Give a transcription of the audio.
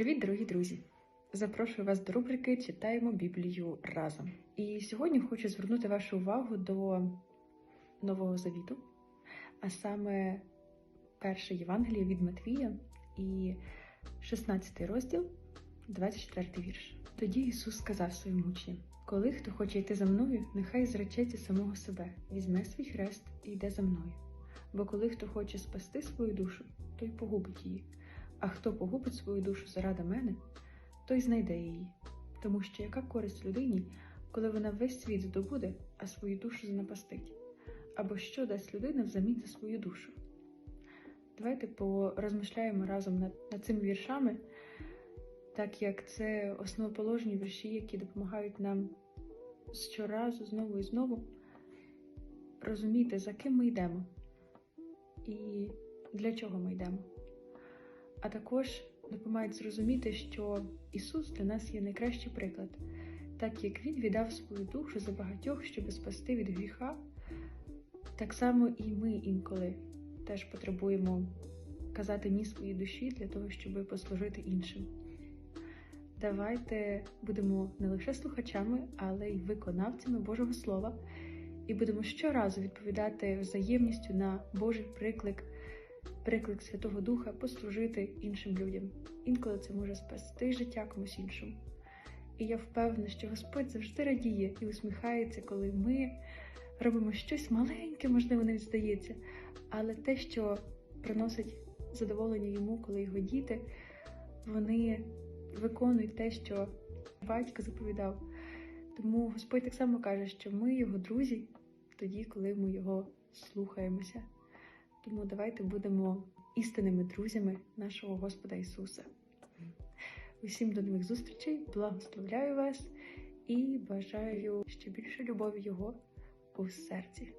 Привіт, дорогі друзі! Запрошую вас до рубрики Читаємо Біблію разом. І сьогодні хочу звернути вашу увагу до Нового Завіту, а саме перше Євангеліє від Матвія і 16 розділ, 24 вірш. Тоді Ісус сказав своїм учням: Коли хто хоче йти за мною, нехай зречеться самого себе, візьме свій хрест і йде за мною. Бо коли хто хоче спасти свою душу, той погубить її. А хто погубить свою душу заради мене, той знайде її. Тому що яка користь людині, коли вона весь світ здобуде, а свою душу занапастить? Або що дасть людина взамін за свою душу? Давайте порозмишляємо разом над, над цими віршами, так як це основоположні вірші, які допомагають нам щоразу знову і знову розуміти, за ким ми йдемо і для чого ми йдемо а також допомагають зрозуміти, що Ісус для нас є найкращий приклад, так як Він віддав свою душу за багатьох, щоб спасти від гріха, так само і ми інколи теж потребуємо казати ні своїй душі для того, щоб послужити іншим. Давайте будемо не лише слухачами, але й виконавцями Божого Слова, і будемо щоразу відповідати взаємністю на Божий приклик приклик Святого Духа послужити іншим людям. Інколи це може спасти життя комусь іншому. І я впевнена, що Господь завжди радіє і усміхається, коли ми робимо щось маленьке, можливо, навіть здається, але те, що приносить задоволення йому, коли його діти, вони виконують те, що батько заповідав. Тому Господь так само каже, що ми його друзі тоді, коли ми його слухаємося. Тому давайте будемо істинними друзями нашого Господа Ісуса. Усім до нових зустрічей, благословляю вас і бажаю ще більше любові Його у серці.